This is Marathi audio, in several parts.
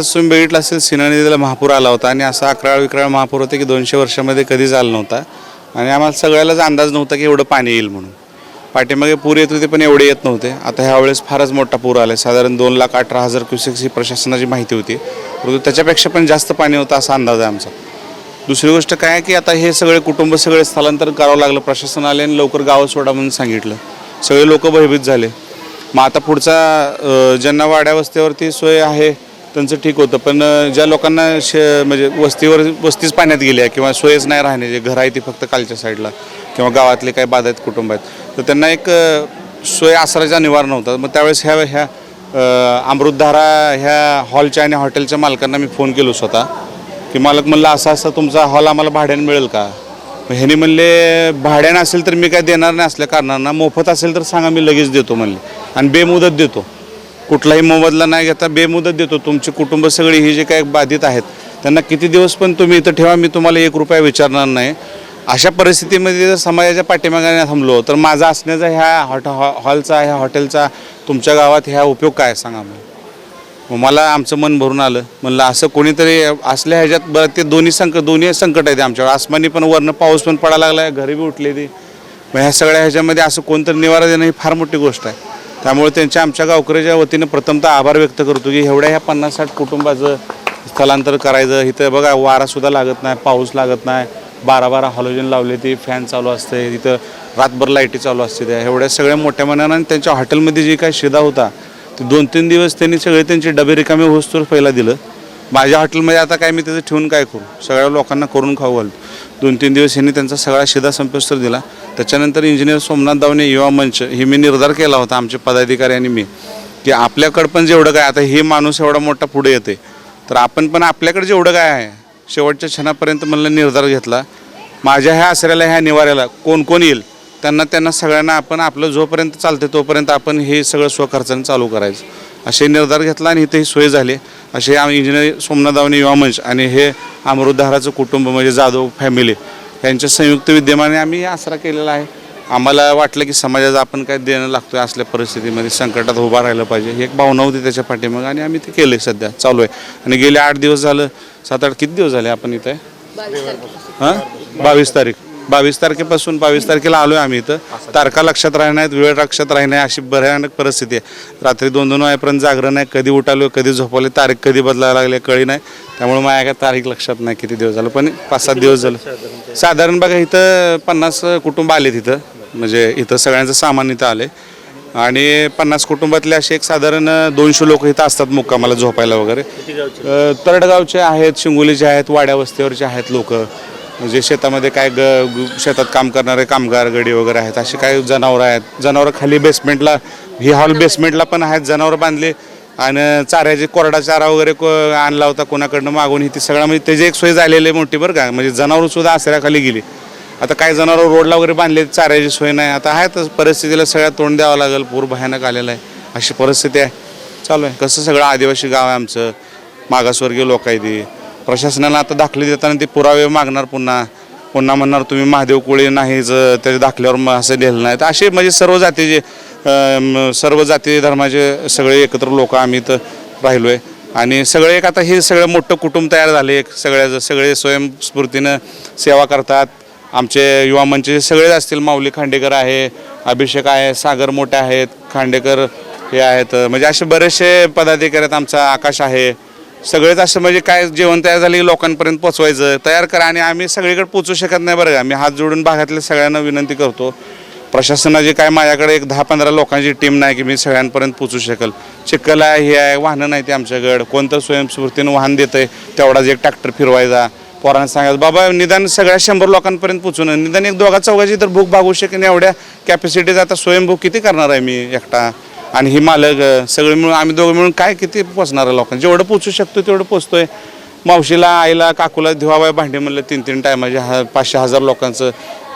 आत्ताच तुम्ही बघितलं असेल सिना नदीला महापूर आला होता आणि असा अकराळ विक्राळ महापूर होता की दोनशे वर्षामध्ये कधीच आला नव्हता. आणि आम्हाला सगळ्यालाच अंदाज नव्हता की एवढं पाणी येईल म्हणून. पाठीमागे पूर येत होते पण एवढे येत नव्हते. आता ह्यावेळेस फारच मोठा पूर आला साधारण दोन लाख अठरा हजार क्युसेक्स ही प्रशासनाची माहिती होती. परंतु त्याच्यापेक्षा पण जास्त पाणी होतं असा अंदाज आहे आमचा. दुसरी गोष्ट काय आहे की आता हे सगळे कुटुंब सगळे स्थलांतर करावं लागलं. प्रशासन आले आणि लवकर गावं सोडा म्हणून सांगितलं. सगळे लोक भयभीत झाले. मग आता पुढचा ज्यांना वाड्या वस्त्यावरती सोय आहे त्यांचं ठीक होतं. पण ज्या लोकांना श म्हणजे वस्तीवर वस्तीच पाण्यात गेली आहे किंवा सोयच नाही राहण्याची घर आहे ती फक्त खालच्या साईडला किंवा गावातले काही बाधित कुटुंब आहेत तर त्यांना एक सोय आसराचा निवार नव्हता मग त्यावेळेस ह्या ह्या अमृतधारा ह्या हॉलच्या आणि हॉटेलच्या मालकांना मी फोन केलो स्वतः की मालक म्हणलं असा असं तुमचा हॉल आम्हाला भाड्याने मिळेल का? मग ह्याने म्हणले भाड्यानं असेल तर मी काय देणार नाही असल्या कारणांना मोफत असेल तर सांगा मी लगेच देतो म्हणले. आणि बेमुदत देतो. कुठलाही मोबदला नाही घेता बेमुदत देतो. तुमची कुटुंब सगळी ही जे काही बाधित आहेत त्यांना किती दिवस पण तुम्ही इथं ठेवा मी तुम्हाला एक रुपया विचारणार नाही. अशा परिस्थितीमध्ये जर समाजाच्या पाठीमागाने थांबलो तर माझा असण्याचा ह्या हॉट हॉ- हॉलचा ह्या हॉटेलचा तुमच्या गावात ह्या उपयोग काय सांगा मग मग मला आमचं मन भरून आलं. म्हणलं असं कोणीतरी असल्या ह्याच्यात बरं ते दोन्ही संकट दोन्ही संकट आहेत आमच्यावर. आसमानी पण वरनं पाऊस पण पडायला लागला आहे घरी बी उठले ती मग ह्या सगळ्या ह्याच्यामध्ये असं कोणतरी निवारा देणं ही फार मोठी गोष्ट आहे. त्यामुळे त्यांच्या आमच्या गावकऱ्याच्या वतीनं प्रथमतः आभार व्यक्त करतो की एवढ्या ह्या पन्नास साठ कुटुंबाचं स्थलांतर करायचं. इथं बघा वारासुद्धा लागत नाही पाऊस लागत नाही. बारा बारा हॉलोजन लावले ती फॅन चालू असते. तिथं रातभर लाईटी चालू असते त्या. एवढ्या सगळ्या मोठ्या मनानं आणि त्यांच्या हॉटेलमध्ये जे काही शिदा होता ते दोन तीन दिवस त्यांनी सगळे त्यांचे डबे रिकामे होस्तोर पहिला दिलं. माझ्या हॉटेलमध्ये आता काय मी त्याचं ठेवून काय करू? सगळ्या लोकांना करून खाऊ घालतो. दोन तीन दिवस ह्यांनी त्यांचा सगळा शिदा संपेस्तर दिला. त्याच्यानंतर इंजिनियर सोमनाथ दावणे युवा मंच हे मी निर्धार केला होता आमचे पदाधिकारी आणि मी की आपल्याकडं पण जेवढं काय आता हे माणूस एवढा मोठा पुढे येते तर आपण पण आपल्याकडे जेवढं काय आहे शेवटच्या क्षणापर्यंत म्हणलं निर्धार घेतला. माझ्या ह्या आसऱ्याला ह्या निवाऱ्याला कोण कोण येईल त्यांना त्यांना सगळ्यांना आपण आपलं जोपर्यंत चालते तोपर्यंत आपण हे सगळं स्वखर्चाने चालू करायचं. असे निर्धार घेतला आणि इथे ही सोय झाली. असे आम्ही इंजिनियर सोमनाथ दावणे युवा मंच आणि हे अमृतधाराचं कुटुंब म्हणजे जाधव फॅमिली यांच्या संयुक्त विद्यमाने आम्ही आसरा केलेला आहे. आम्हाला वाटलं की समाजाचं आपण काय देणं लागतोय असल्या परिस्थितीमध्ये संकटात उभा राहिलं पाहिजे. ही एक भावना होती त्याच्या पाठीमागं आणि आम्ही ते केले सध्या. चालू आहे. आणि गेले आठ दिवस झालं. सात आठ किती दिवस झाले आपण इथे? हां? बावीस तारीख. बावीस तारखेपासून बावीस तारखेला आलो आहे आम्ही इथं. तारखा लक्षात राहणार नाहीत वेळ लक्षात राहणार नाही अशी भयानक परिस्थिती आहे. रात्री दोन दोन वाजेपर्यंत जागरण आहे कधी उठालो कधी झोपवले तारीख कधी बदलायला लागले कळी नाही. त्यामुळे माझ्या काय तारीख लक्षात नाही किती दिवस झालं पण पाच सात दिवस झालं. साधारण बघा इथं पन्नास कुटुंब आले तिथं म्हणजे इथं सगळ्यांचं सामान इथं आले आणि पन्नास कुटुंबातले असे एक साधारण दोनशे लोक इथं असतात मुक्कामाला झोपायला वगैरे. तरडगावचे आहेत शिंगोलीचे आहेत वाड्या वस्तीवरचे आहेत लोक. म्हणजे शेतामध्ये काय ग शेतात काम करणारे कामगार गडी वगैरे आहेत असे काही जनावरं आहेत. जनावरं खाली बेसमेंटला ही हॉल बेसमेंटला पण आहेत जनावरं बांधले. आणि चाऱ्याचे कोरडा चारा वगैरे को आणला होता कोणाकडनं मागून ही ती सगळं म्हणजे त्याची एक सोय झालेली आहे मोठी बरं का. म्हणजे जनावरंसुद्धा आसऱ्याखाली गेली. आता काही जनावरं रोडला वगैरे बांधले चाऱ्याची सोय नाही. आता आहे तर परिस्थितीला सगळ्यात तोंड द्यावं लागेल. पूर भयानक आलेला आहे. अशी परिस्थिती आहे. चालू आहे. कसं सगळं आदिवासी गाव आहे आमचं. मागासवर्गीय लोक आहे ती प्रशासनाला आता दाखले देताना ते पुरावे मागणार पुन्हा. पुन्हा म्हणणार तुम्ही महादेव कोळी नाहीच त्याच्या दाखल्यावर मग असं लिहिलं नाही. तर असे म्हणजे सर्व जातीचे सर्व जाती धर्माचे सगळे एकत्र लोक आम्ही तर राहिलो आहे आणि सगळे एक आता हे सगळं मोठं कुटुंब तयार झाले. एक सगळ्या सगळे स्वयंस्फूर्तीनं सेवा करतात. आमचे युवा मंचचे सगळेच असतील. माऊली खांडेकर आहे अभिषेक आहे सागर मोठे आहेत खांडेकर हे आहेत. म्हणजे असे बरेचसे पदाधिकारी आहेत. आमचा आकाश आहे. सगळेच असं म्हणजे काय जेवण तयार झाले की लोकांपर्यंत पोचवायचं तयार करा आणि आम्ही सगळीकडे पोचू शकत नाही बरं का. मी हात जोडून भागातल्या सगळ्यांना विनंती करतो प्रशासनाची काय माझ्याकडे एक दहा पंधरा लोकांची टीम नाही की मी सगळ्यांपर्यंत पोचू शकेल. चिखल आहे हे आहे वाहनं नाही ते आमच्याकडं. कोणतं स्वयंस्फूर्तीनं वाहन देतं आहे तेवढाच एक ट्रॅक्टर फिरवायचा. पोरांना सांगायचं बाबा निदान सगळ्या शंभर लोकांपर्यंत पोचून निदान एक दोघा चौघाची तर भूक भागू शकेन. एवढ्या कॅपॅसिटीज आता स्वयंभूक किती करणार आहे मी एकटा? आणि ही मालक सगळे मिळून आम्ही दोघं मिळून काय किती पोचणार आहे लोकांना? जेवढं पोचू शकतो तेवढं पोचतोय. मावशीला आईला काकूला धुवाबाय भांडे म्हणलं तीन तीन टायमाचे हा पाचशे हजार लोकांचं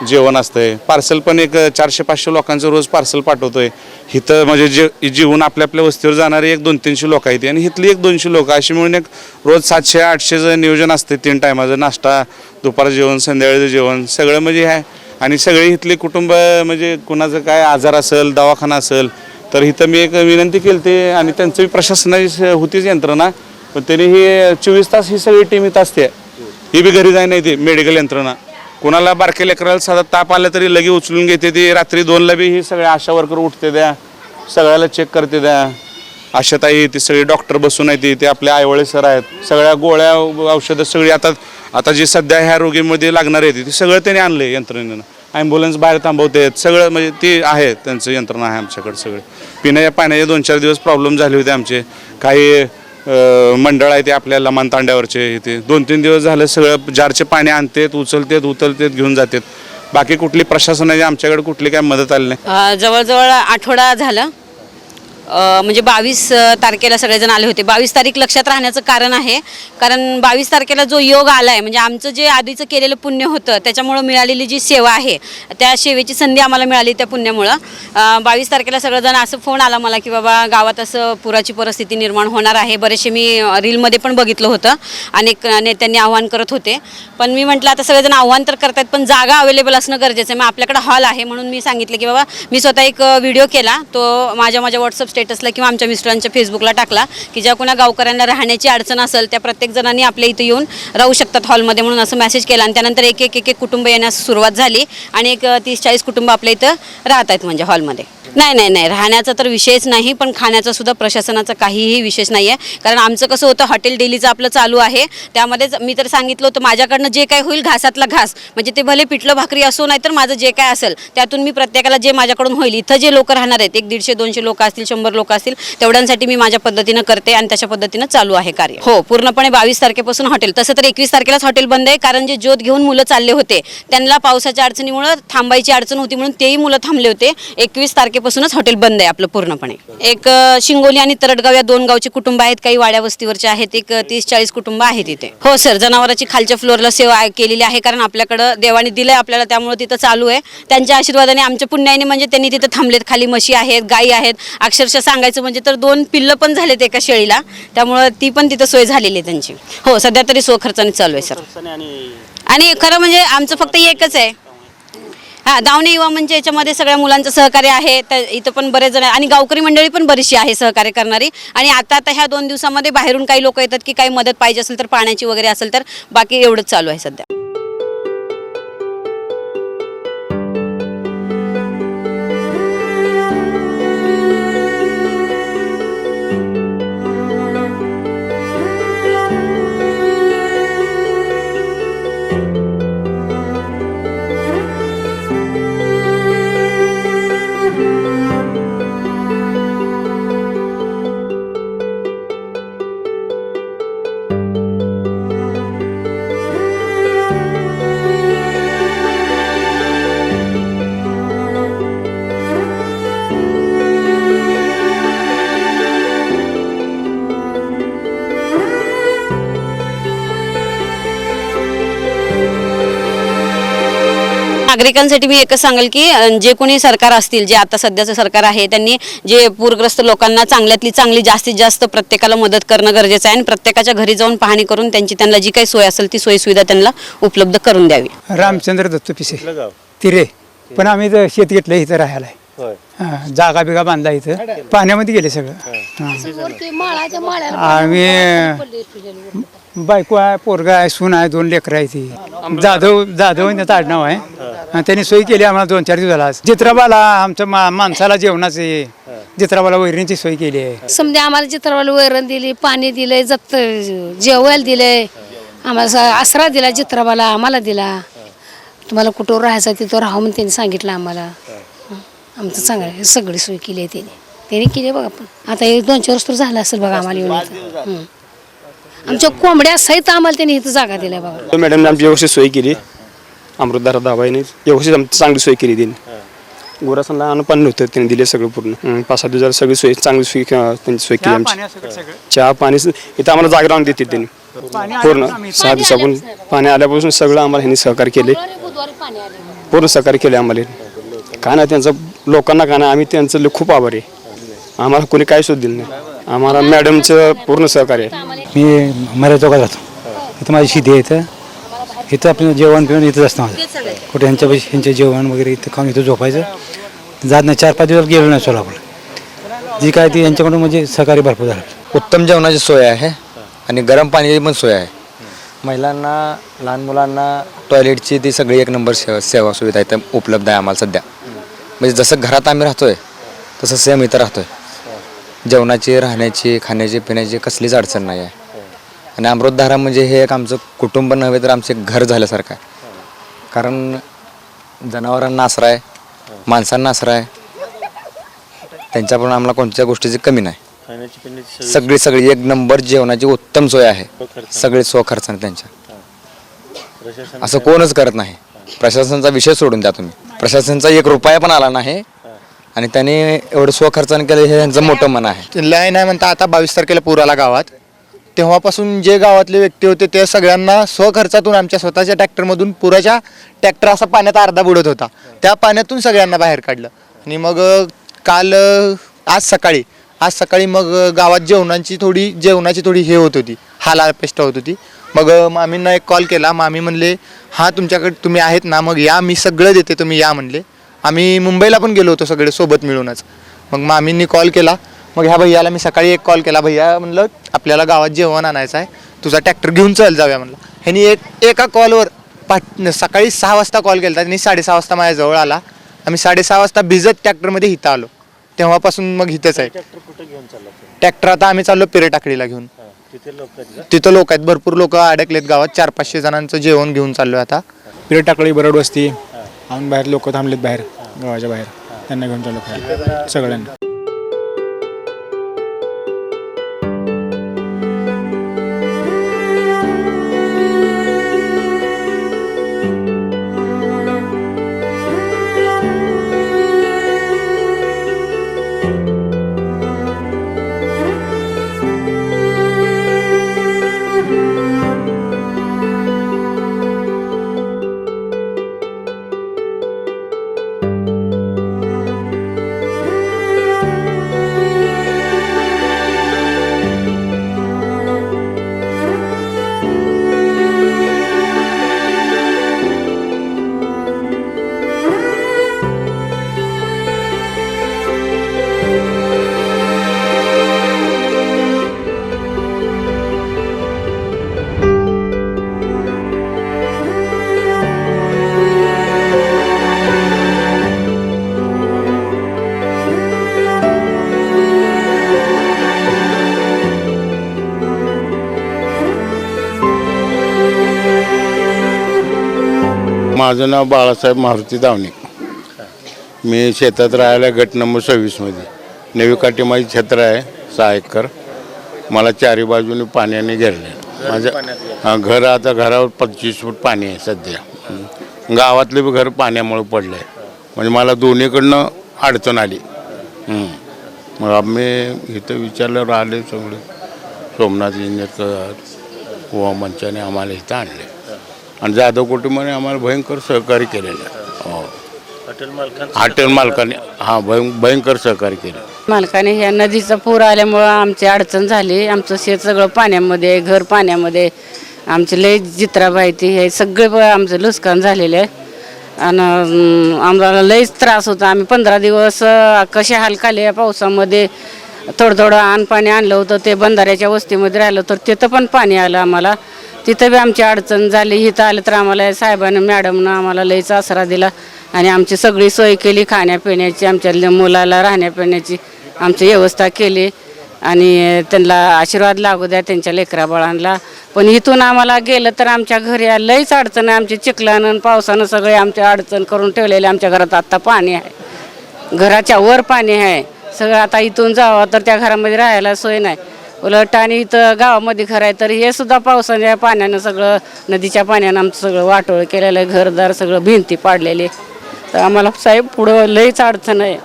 जेवण असतंय. पार्सल पण एक चारशे पाचशे लोकांचं रोज पार्सल पाठवतोय. इथं म्हणजे जे जीवन आपल्या आपल्या वस्तीवर जाणारे एक दोन तीनशे लोक आहेत. आणि इथली एक दोनशे लोक अशी मिळून एक रोज सातशे आठशेचं नियोजन असते तीन टायमाचं नाश्ता दुपारचं जेवण संध्याकाळचं जेवण सगळं म्हणजे आहे. आणि सगळे इथले कुटुंब म्हणजे कुणाचं काय आजार असेल दवाखाना असेल तर इथं मी एक विनंती केली ते आणि त्यांचं प्रशासनाची होतीच यंत्रणा पण त्यांनी ही चोवीस तास ही सगळी टीम इथं असते. ही बी घरी जाय नाही ती मेडिकल यंत्रणा. कोणाला बारके लेकराला साधा ताप आला तरी लगे उचलून घेते ती. रात्री दोनला बी ही सगळे आशा वर्कर उठते द्या. सगळ्याला चेक करते द्या. आशाताई ती सगळी डॉक्टर बसून आहे ती. ते आपले आयवळे सर आहेत. सगळ्या गोळ्या औषधं सगळी आता आता जी सध्या ह्या रोगीमध्ये लागणार आहे ती सगळं त्यांनी आणले यंत्रणेनं. ॲम्ब्युलन्स बाहेर थांबवते. सगळं म्हणजे ती आहे त्यांचं यंत्रणा आहे आमच्याकडे सगळे. पिण्याच्या पाण्याचे दोन चार दिवस प्रॉब्लेम झाले होते आमचे. काही मंडळ आहे ते आपल्या लमान तांड्यावरचे इथे दोन तीन दिवस झालं सगळं जारचे पाणी आणतात उचलतेत उचलतेत घेऊन जातात. बाकी कुठली प्रशासनाची आमच्याकडे कुठली काय मदत आली नाही. जवळजवळ आठवडा झालं. म्हणजे बावीस तारखेला सगळेजण आले होते. बावीस तारीख लक्षात राहण्याचं कारण आहे. कारण बावीस तारखेला जो योग आला आहे म्हणजे आमचं जे आधीचं केलेलं पुण्य होतं त्याच्यामुळं मिळालेली जी सेवा आहे त्या सेवेची संधी आम्हाला मिळाली त्या पुण्यामुळं. बावीस तारखेला सगळेजण असं फोन आला मला की बाबा गावात असं पुराची परिस्थिती निर्माण होणार आहे. बरेचसे मी रीलमध्ये पण बघितलं होतं. अनेक नेत्यांनी आव्हान करत होते. पण मी म्हटलं आता सगळेजण आव्हान तर करतायत पण जागा अवेलेबल असणं गरजेचं आहे. मग आपल्याकडे हॉल आहे. म्हणून मी सांगितलं की बाबा मी स्वतः एक व्हिडिओ केला. तो माझ्या माझ्या व्हॉट्सअप स्टेटसला किंवा आमच्या मिस्टरांच्या फेसबुकला टाकला की ज्या कोणा गावकऱ्यांना राहण्याची अडचण असेल त्या प्रत्येक जणांनी आपल्या इथं येऊन राहू शकतात हॉलमध्ये म्हणून असं मेसेज केला. आणि त्यानंतर एक एक एक एक कुटुंब येण्यास सुरुवात झाली आणि एक तीस चाळीस कुटुंब आपल्या इथं राहत आहेत म्हणजे हॉलमध्ये नाही नाही नाही. राहण्याचा तर विषयच नाही पण खाण्याचा सुद्धा प्रशासनाचा काहीही विशेष नाही आहे कारण आमचं कसं होतं हॉटेल डेलीचं आपलं चालू आहे. त्यामध्येच मी तर सांगितलं होतं माझ्याकडनं जे काय होईल घासातला घास. म्हणजे ते भले पिठलं भाकरी असो नाही तर माझं जे काय असेल त्यातून मी प्रत्येकाला जे माझ्याकडून होईल इथं जे लोक राहणार आहेत एक दीडशे दोनशे लोक असतील शंभर लोक असतील तेवढ्यांसाठी मी माझ्या पद्धतीनं करते आणि तशा पद्धतीनं चालू आहे कार्य. हो. पूर्णपणे बावीस तारखेपासून हॉटेल. तसं तर एकवीस तारखेलाच हॉटेल बंद आहे कारण जे ज्योत घेऊन मुलं चालले होते त्यांना पावसाच्या अडचणीमुळं थांबायची अडचण होती म्हणून तेही मुलं थांबले होते. एकवीस तारखेपासूनच हॉटेल बंद आहे आपलं पूर्णपणे. एक शिंगोली आणि तरडगाव या दोन गावचे कुटुंब आहेत काही वाड्या वस्तीवरचे आहेत एक तीस चाळीस कुटुंब आहेत तिथे हो सर जनावरांची खालच्या फ्लोअरला सेवा केलेली आहे कारण आपल्याकडं देवाने दिलं आहे आपल्याला त्यामुळे तिथं चालू आहे. त्यांच्या आशीर्वादाने आमच्या पुण्याने म्हणजे त्यांनी तिथं थांबलेत खाली म्हशी आहेत गायी आहेत. अक्षरशः सांगायचं म्हणजे तर दोन पिल्लं पण झालेत एका शेळीला त्यामुळं ती पण तिथं सोय झालेली आहे त्यांची. हो सध्या तरी सो खर्चाने चालू आहे सर. आणि खरं म्हणजे आमचं फक्त एकच आहे. हा दावणे युवा म्हणजे याच्यामध्ये सगळ्या मुलांचं सहकार्य आहे. तर इथं पण बरेच जण आणि गावकरी मंडळी पण बरीचशी आहे सहकार्य करणारी. आणि आता आता ह्या दोन दिवसामध्ये बाहेरून काही लोक येतात की काही मदत पाहिजे असेल तर पाण्याची वगैरे असेल तर बाकी एवढंच चालू आहे सध्या. नागरिकांसाठी मी एकच सांगेल की जे कोणी सरकार असतील जे आता सध्याचं सरकार आहे त्यांनी जे पूरग्रस्त लोकांना चांगल्यातली चांगली जास्तीत जास्त प्रत्येकाला मदत करणं गरजेचं आहे आणि प्रत्येकाच्या घरी जाऊन पाहणी करून त्यांची त्यांना जी काही सोय असेल ती सोयी सुविधा त्यांना उपलब्ध करून द्यावी. रामचंद्र दत्त पिसे. तिरे. पण आम्ही इथं शेत घेतलं इथं राहायला. हा, जागा बिगा बांधला इथं. पाण्यामध्ये गेले सगळं. हा. आम्ही बायको आहे पोरगा आहे सून आहे दोन लेकरं आहे ती. जाधव जाधव त्याचं आडनाव आहे. आणि त्यांनी सोयी केली आम्हाला दोन चार दिवस झाला जित्राबाला आमच्या मा माणसाला जेवणाचे जित्राबाला वैरणीची सोय केली आहे. समजा आम्हाला चित्रवाला वैरण दिली पाणी दिलंय जप्त जेवायला दिलंय. आम्हाला स- आसरा दिला चित्राबाला आम्हाला दिला. तुम्हाला कुठं राहायचं तिथं राहा म्हणून त्यांनी सांगितलं आम्हाला. आमचं चांगलं आहे. सगळी सोय केली आहे त्यांनी. त्यांनी केली आहे बघा पण. आता एक दोन चार वर्ष तर झालं असेल बघा आम्हाला येऊन इथं. हं. आमच्या कोंबड्या सहित आम्हाला त्यांनी इथं जागा दिल्या बघा. मॅडमने आमची व्यवस्थित सोय केली. अमृतधारा दाबाईने व्यवस्थित आमची चांगली सोय केली त्यांनी. गोरासांना अन्न पाणी नव्हतं त्यांनी दिले सगळं पूर्ण. हं, पाच सात दिवसाला सगळी सोय चांगली सोय त्यांची सोय केली आमची. चहा पाणी इथं आम्हाला जागा राहून देते त्यांनी. पूर्ण सहा दिवसापासून पाणी आल्यापासून सगळं आम्हाला ह्यांनी सहकार्य केले. पूर्ण सहकार्य केले आम्हाला काय नाही त्यांचं लोकांना काय नाही आम्ही त्यांचं लय खूप आभारी आहे. आम्हाला कोणी काय सुद्धा दिलं नाही. आम्हाला मॅडमचं पूर्ण सहकार्य आहे. मी मर्यादा चौकात राहतो इथं माझी शेती आहे इथं. इथं आपलं जेवण पिवण इथंच असतं माझं. कुठे ह्यांच्या पैसे ह्यांचे जेवण वगैरे इथं खाऊन इथं झोपायचं. जात नाही. चार पाच दिवस गेलो नाही सोलापूर जी काय ती यांच्याकडून म्हणजे सहकार्य भरपूर झालं. उत्तम जेवणाची सोय आहे आणि गरम पाण्याची पण सोय आहे. महिलांना लहान मुलांना टॉयलेटची ती सगळी एक नंबर सेवा सेवा सुविधा इथं उपलब्ध आहे आम्हाला सध्या. म्हणजे जसं घरात आम्ही राहतोय तसं सेम इथं राहतोय. जेवणाची राहण्याची खाण्याची पिण्याची कसलीच अडचण नाही आहे. आणि अमृतधारा म्हणजे हे एक आमचं कुटुंब नव्हे तर आमचं एक घर झाल्यासारखं आहे. कारण जनावरांना आसरा आहे माणसांना आसरा आहे. त्यांच्याकडून आम्हाला कोणत्या गोष्टीची कमी नाही. खाण्याची पिण्याची सोय. सगळी सगळी एक नंबर जेवणाची उत्तम सोय आहे. सगळी स्व खर्चाने त्यांच्या. प्रशासन असं कोणच करत नाही. प्रशासनाचा विषय सोडून द्या तुम्ही. प्रशासनाचा एक रुपया पण आला नाही आणि त्यांनी एवढं स्वखर्चाने केलं हे त्यांचं मोठं मन आहे. लय नाही म्हणता आता बावीस तारखेला पूर आला गावात. तेव्हापासून जे गावातले व्यक्ती होते ते सगळ्यांना स्वखर्चातून आमच्या स्वतःच्या ट्रॅक्टरमधून पुराच्या ट्रॅक्टर असा पाण्यात अर्धा बुडत होता. त्या पाण्यातून सगळ्यांना बाहेर काढलं. आणि मग काल आज सकाळी आज सकाळी मग गावात जेवणाची थोडी जेवणाची थोडी हे होत होती. हालापेष्टा होत होती. मग मामींना एक कॉल केला. मामी म्हणले हां तुमच्याकडे तुम्ही आहेत ना मग या मी सगळं देते तुम्ही या म्हणले. आम्ही मुंबईला पण गेलो होतो सगळे सोबत मिळूनच. मग मामींनी कॉल केला. मग ह्या भैयाला मी सकाळी एक कॉल केला. भैया म्हणलं आपल्याला गावात जेवण आणायचं आहे. तुझा ट्रॅक्टर घेऊन चल जाऊया म्हणलं. ह्यांनी एक एका कॉलवर पाठ सकाळी सहा वाजता कॉल केला त्यांनी साडेसहा वाजता माझ्याजवळ आला. आम्ही साडेसहा वाजता भिजत ट्रॅक्टरमध्ये इथं आलो. तेव्हापासून मग इथंच आहे. ट्रॅक्टर कुठं घेऊन चालला तुम्ही? ट्रॅक्टर आता आम्ही चाललो पेरे टाकडीला घेऊन. हा, तिथे लोक आहेत का? तिथं लोक आहेत. भरपूर लोक अडकलेत गावात. चार पाचशे जणांचं जेवण घेऊन चाललोय आता. टाकळी बरड वस्ती आणि बाहेर लोक थांबलेत बाहेर गावाच्या बाहेर. त्यांना घेऊन चालू खायला सगळ्यांना. माझं नाव बाळासाहेब मारुती दावणे. मी शेतात राहायला गट नंबर सव्वीसमध्ये नवी काठी माझी छत्र आहे सहा एकर. मला चारी बाजूने पाण्याने घेरले माझं हां घर आता घरावर पंचवीस फूट पाणी आहे सध्या. गावातले बी घर पाण्यामुळे पडलं आहे म्हणजे मला दोन्हीकडनं अडचण आली. मग आम्ही इथं विचारल्यावर आले सगळे. सोमनाथ इंजिनियर व मंचाने आम्हाला इथं आणले आणि जाधव कुटुंबाने आम्हाला भयंकर सहकार्य केलेलं आहे. हो. हॉटेल मालकाने हां भय भयंकर सहकार्य केलं. मालकाने ह्या नदीचा पूर आल्यामुळं आमची अडचण झाली. आमचं शेत सगळं पाण्यामध्ये आहे, घर पाण्यामध्ये आमचे लय जित्राबा आहे ती हे सगळे प- आमचं नुकसान झालेलं आहे. आणि अं, आम्हाला लयच त्रास होता. आम्ही पंधरा दिवस अं, कसे हाल खाल्ले या पावसामध्ये थोडं थोडं अन्न पाणी आणलं होतं. ते बंधाऱ्याच्या वस्तीमध्ये राहिलं तर तिथं पण पाणी आलं आम्हाला. तिथं बी आमची अडचण झाली. इथं आलं तर आम्हाला साहेबानं मॅडमनं आम्हाला लयच आसरा दिला. आणि आमची सगळी सोय केली खाण्यापिण्याची आमच्या मुलाला राहण्यापिण्याची. आमची व्यवस्था केली. आणि त्यांना आशीर्वाद लागू द्या त्यांच्या लेकरा बाळांना. पण इथून आम्हाला गेलं तर आमच्या घरी लईच अडचण आहे. आमची चिखलानं पावसानं सगळे आमच्या अडचण करून ठेवलेले आमच्या घरात आत्ता पाणी आहे. घराच्या वर पाणी आहे. सगळं आता इथून जावं तर त्या घरामध्ये राहायला सोय नाही. उलट आणि इथं गावामध्ये घर आहे तर हे सुद्धा पावसाच्या पाण्यानं सगळं नदीच्या पाण्यानं आमचं सगळं वाटोळ केलेलं आहे घरदार सगळं भिंती पाडलेली तर आम्हाला साहेब पुढं लईच अडचण आहे.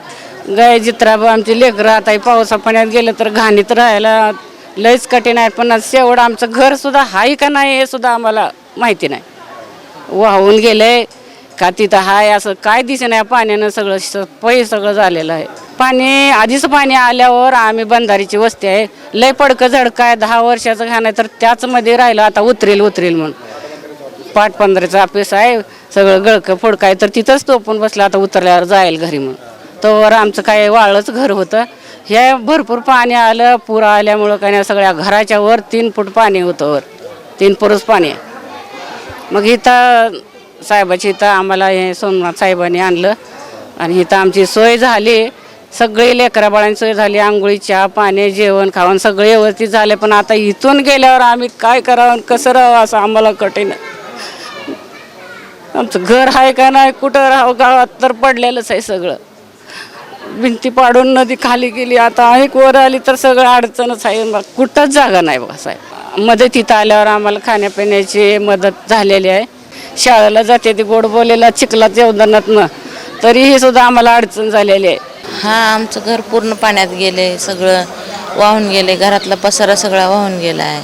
गाय जित्राबा आमची लेकरं आता पावसा पाण्यात गेलं तर घाणीत राहायला लईच कठीण आहे पण शेवट आमचं घरसुद्धा आहे का नाही हे सुद्धा आम्हाला माहिती नाही. वाहून गेलंय का तिथं हाय असं काय दिसे नाही पाण्यानं सगळं स- पै सगळं झालेलं आहे. पाणी आधीच पाणी आल्यावर आम्ही बंधारीची वस्ती आहे. लय पडकं झडकं आहे दहा वर्षाचं घाण आहे तर त्याचमध्ये राहिलं आता उतरेल उतरेल म्हणून. पाठ पंधराचा ऑफिस आहे सगळं गळकं फोडकाय आहे तर तिथंच तो पण बसला आता उतरल्यावर जाईल घरी म्हणून. तोवर आमचं काय वाळच घर होतं. हे भरपूर पाणी आलं पूर आल्यामुळं काय नाही सगळ्या घराच्या वर तीन फूट पाणी होतं वर. तीन पुरुष पाणी मग इथं साहेबाची इथं आम्हाला हे सोमनाथ साहेबांनी आणलं. आणि इथं आमची सोय झाली. सगळी लेकरा बाळांची सोय झाली. आंघोळी चहा पाणी जेवण खावण सगळे व्यवस्थित झाले. पण आता इथून गेल्यावर आम्ही काय करावं कसं राहावं असं आम्हाला कठीण आमचं घर आहे का नाही कुठं राहावं गावात तर पडलेलंच आहे सगळं. भिंती पाडून नदी खाली गेली. आता अनेक वर आली तर सगळं अडचणच आहे. कुठंच जागा नाही बघा साहेब. मदत इथं आल्यावर आम्हाला खाण्यापिण्याची मदत झालेली आहे. शाळेला जाते ती गोड बोलेला चिखलात जेवणातनं. तरीही सुद्धा आम्हाला अडचण झालेली आहे. हा आमचं घर पूर्ण पाण्यात गेले सगळं वाहून गेले घरातला पसारा सगळा वाहून गेला आहे.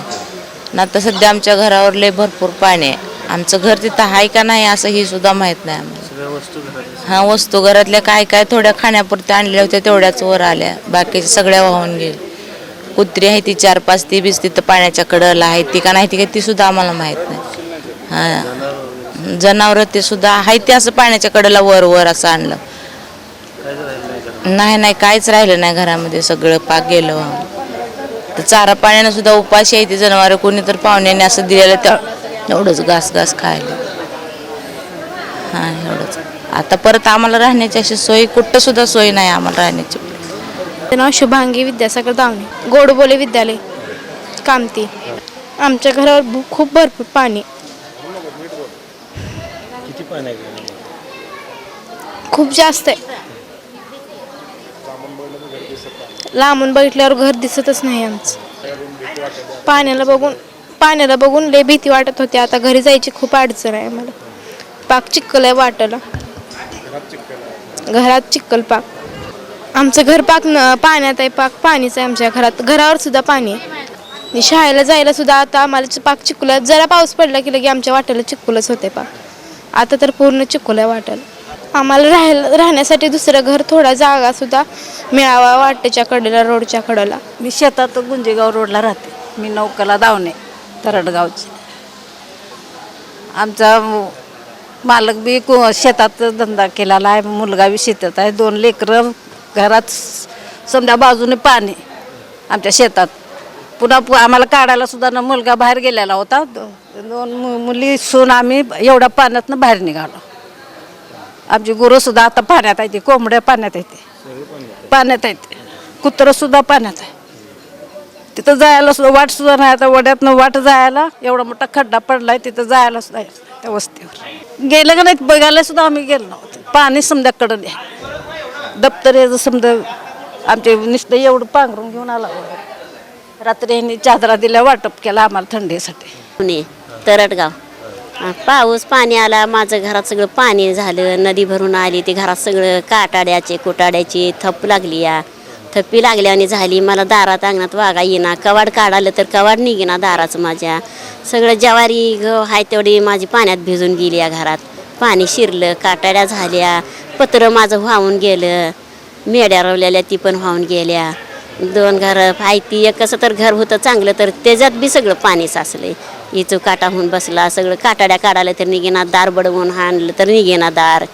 आणि आता सध्या आमच्या घरावर लय भरपूर पाणी आहे. आमचं घर तिथं आहे का नाही असं ही सुद्धा माहीत नाही आम्हाला. सगळ्या वस्तू घरात हा वस्तू घरातल्या काय काय थोड्या खाण्यापुरत्या आणल्या होत्या तेवढ्याच वर आल्या. बाकीच्या सगळ्या वाहून गेल्या. कुत्री आहे ती चार पाच ती बीस तिथं पाण्याच्या कडला आहे ती का नाही ती काय ती सुद्धा आम्हाला माहीत नाही. हा. जनावरं ते सुद्धा आहे ते असं पाण्याच्या कडेला वर वर असं आणलं. नाही नाही काहीच राहिलं नाही घरामध्ये सगळं पाक गेलं. तर चारा पाण्यानं सुद्धा उपाशी आहे ते जनावरं कोणी तर पाहुण्याने असं दिलेलं त्या एवढंच घास घास खायला. हां एवढंच. आता परत आम्हाला राहण्याची अशी सोय कुठं सुद्धा सोय नाही आम्हाला राहण्याची. नाव शुभांगी विद्यासागर दावणे गोडबोले विद्यालय कामती. आमच्या घरावर खूप भरपूर पाणी आहे. खूप जास्त आहे. लांबून बघितल्यावर घर दिसतच नाही आमचं. पाण्याला बघून पाण्याला बघून लय भीती वाटत होती. आता घरी जायची खूप अडचण आहे मला पाक चिक्कल आहे वाटायला. घरात चिक्कल पाक. आमचं घर पाक न पाण्यात आहे पाक पाणीच आहे आमच्या घरात. घरावर सुद्धा पाणी आहे. आणि शाळेला जायला सुद्धा आता आम्हाला पाक चिक्कुला जरा पाऊस पडला की लगे आमच्या वाट्याला चिखलच होते पाक. आता तर पूर्ण चिकोल्या वाटेल. आम्हाला राहायला राहण्यासाठी दुसरं घर थोडा जागा सुद्धा मिळावा वाटेच्या कडेला रोडच्या कडेला. मी शेतात गुंजेगाव रोडला राहते. मी नौकाला धावणे तरडगावची. आमचा मालक बी शेतात धंदा केलेला आहे मुलगा बी शेतात आहे. दोन लेकरं घरात समजा बाजूने पाणी आमच्या शेतात. पुन्हा पु- आम्हाला काढायला सुद्धा ना मुलगा बाहेर गेलेला होता. दोन मु- मुली सून आम्ही एवढ्या पाण्यातनं बाहेर निघालो. आमची गुरंसुद्धा आता पाण्यात येते कोंबड्या पाण्यात येते पाण्यात येते कुत्रंसुद्धा पाण्यात आहे तिथं जायला सुद्धा वाट सुद्धा नाही. आता वड्यातनं वाट जायला एवढा मोठा खड्डा पडलाय तिथं जायला सुद्धा येत नाही त्या वस्तीवर. गेलं का नाही बघायला सुद्धा आम्ही गेलो नव्हतो. पाणी समजाकडं नाही दप्तर याचं समजा आमचे नुसतं एवढं पांघरून घेऊन आला रात्री यांनी चादरा दिल्या वाटप केला आम्हाला थंडीसाठी. पुणे तरटगाव पाऊस पाणी आला माझं घरात सगळं पाणी झालं नदी भरून आली ते घरात सगळं काटाड्याचे कोटाड्याची थप लागली या. थप्पी लागल्याने झाली मला दारात अंगणात वागा येईना कवाड काढालं तर कवाड निघेना दाराचं माझ्या. सगळं ज्वारी गव हाय तेवढी माझी पाण्यात भिजून गेली या घरात. पाणी शिरलं काटाड्या झाल्या पत्र माझं व्हावून गेलं मेड्या रवलेल्या ती पण व्हावून गेल्या. दोन घरं पायती एक कसं तर घर होतं चांगलं तर त्याच्यात बी सगळं पाणी साचलंय. इचू काटा होऊन बसला सगळं काटाड्या काढायला तर निघेना दार बडवून हाणलं तर निघेना दार.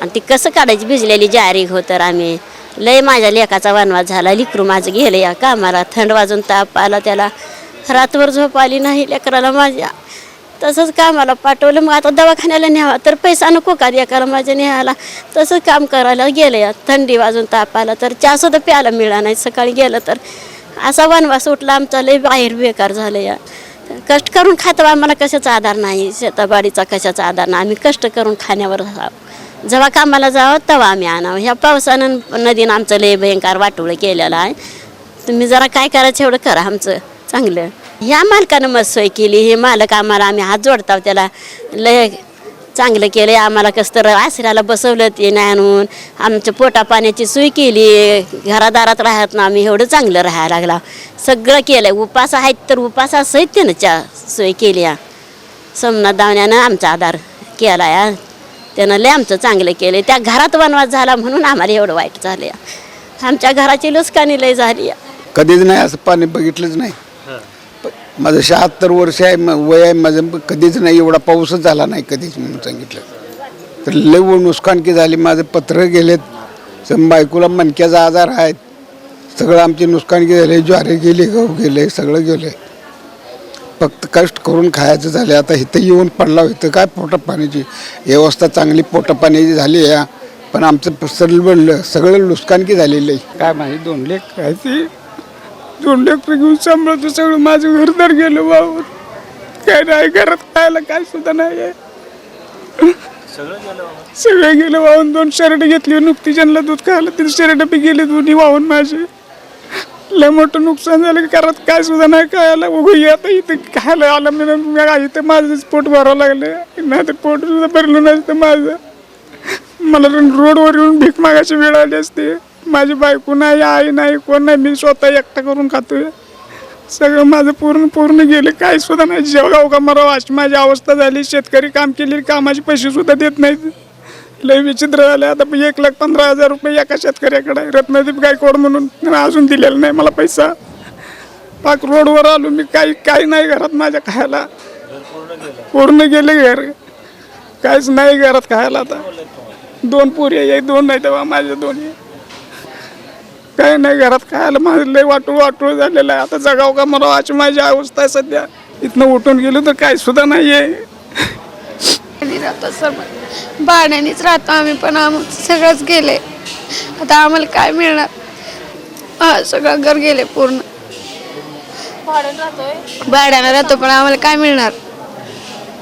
आणि ती कसं काढायची भिजलेली जारी हो तर आम्ही. लय माझ्या लेकाचा वनवास झाला लिकरू माझं गेलं या कामाला. थंड वाजून ताप आला त्याला. रातभर झोप आली नाही लेकराला माझ्या. तसंच कामाला पाठवलं. मग आता दवाखान्याला न्यावा. तर पैसा नको का लेकराला माझ्या न्यायला. तसंच काम करायला गेलं. या थंडी वाजून ताप आला तर चहा सुद्धा प्यायला मिळाला नाही. सकाळी गेलं तर असा वनवास उठला. आमचा लय बाहेर बेकार झालं या कष्ट करून खातो. आम्हाला कशाचा आधार नाही? शेताबाडीचा कशाचा आधार नाही? आम्ही कष्ट करून खाण्यावर राहावं. जेव्हा कामाला जावं तेव्हा आम्ही आणावं. ह्या पावसानं नदीनं आमचं लय भयंकर वाटोळं केलेलं आहे. तुम्ही जरा काय करायचं एवढं करा आमचं. चांगलं. ह्या मालकानं मत सोय केली. हे मालक आम्हाला आम्ही हात जोडताव त्याला. लय चांगलं केलं आम्हाला कसं तर आसऱ्याला बसवलं ते नाही आणून. आमच्या पोटा पाण्याची सोय केली. घरादारात राहत ना आम्ही. एवढं चांगलं राहायला लागला. सगळं केलं उपास आहेत तर उपासासहित त्यानं च्या सोय केली या सोमनाथ दावण्यानं आमचा आधार केला या. त्यानं लय आमचं चांगलं केलं त्या घरात वनवास झाला म्हणून आम्हाला एवढं वाईट झालं या आमच्या घराची लुसकानी लय झाली या. कधीच नाही असं पाणी बघितलंच नाही. माझं शहात्तर वर्ष आहे म- वय आहे माझं कधीच नाही एवढा पाऊसच झाला नाही कधीच म्हणून सांगितलं. तर लय व नुकसान की झाली माझं पत्र गेलेत सम बायकोला मणक्याचा आजार आहेत. सगळं आमचे नुकसान झाली ज्वारी गेले गहू गेले सगळं गेले. फक्त कष्ट करून खायचं झाले आता इथं येऊन पडला इथं काय पोटा पाण्याची व्यवस्था चांगली पोटा पाण्याची झाली आहे पण आमचं सगळं सगळं नुकसानकी झालेलं आहे. काय माहिती दोन लेख काय ती दोन डॉक्टर घेऊन सांभाळतो सगळं माझं घरदार गेलं वावर. काय नाही घरात खायला काय सुद्धा नाही आहे सगळं गेलं वाहून दोन शर्ट घेतली नुकती ज्यांना दूध खायला तीन शर्ट बी गेले दोन्ही वाहून माझे. लय मोठं नुकसान झालं की घरात काय सुद्धा नाही खायला. उगू आता इथं खायला आलं मी मी इथं माझंच पोट भरावं लागलं. नाही तर पोट सुद्धा भरलं नसतं माझं. मला रोडवर येऊन भीक मागायची वेळ आली असते. माझी बायको नाही आई नाही कोण नाही मी स्वतः एकटा करून खातोय. सगळं माझं पूर्ण पूर्ण गेले काय सुद्धा नाही. जेवढा का मराव अशी माझी अवस्था झाली शेतकरी काम केली कामाचे पैसे सुद्धा देत नाहीत. लय विचित्र झाले. आता एक लाख पंधरा हजार रुपये एका शेतकऱ्याकडे रत्नदीप गायकवाड म्हणून अजून दिलेला नाही मला पैसा. पाक रोडवर आलो मी काही काही नाही घरात माझ्या खायला. पूर्ण गेले घर. काहीच नाही घरात खायला आता. दोन पुरी आहे दोन नाही तेव्हा माझ्या दोन्ही. काही नाही घरात खायला माझं लय वाटूळ वाटूळ झालेलं आहे. आता जगाव का मला अशी माझी अवस्था आहे सध्या. इथनं उठून गेलो तर काय सुद्धा नाही आहे आणि राहतो सर भाड्यानेच राहतो आम्ही पण आमचं सगळंच गेले. आता आम्हाला काय मिळणार? हा सगळं घर गेले पूर्ण. भाड्यानं राहतो पण आम्हाला काय मिळणार?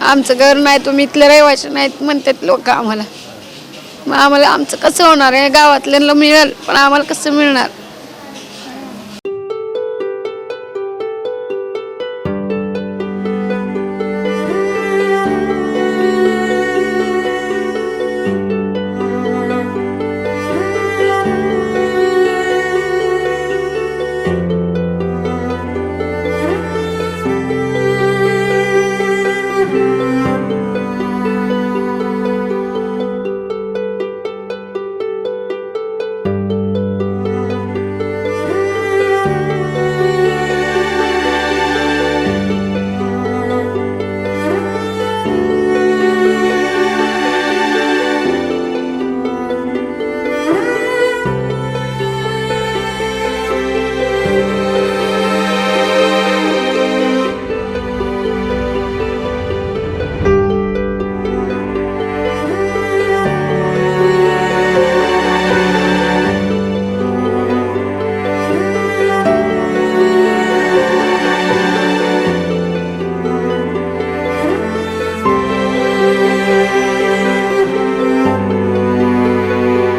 आमचं घर नाही तुम्ही इथले रहिवाशी नाहीत म्हणतात लोक आम्हाला. मग आम्हाला आमचं कसं होणार आहे? गावातल्यांना मिळेल पण आम्हाला कसं मिळणार?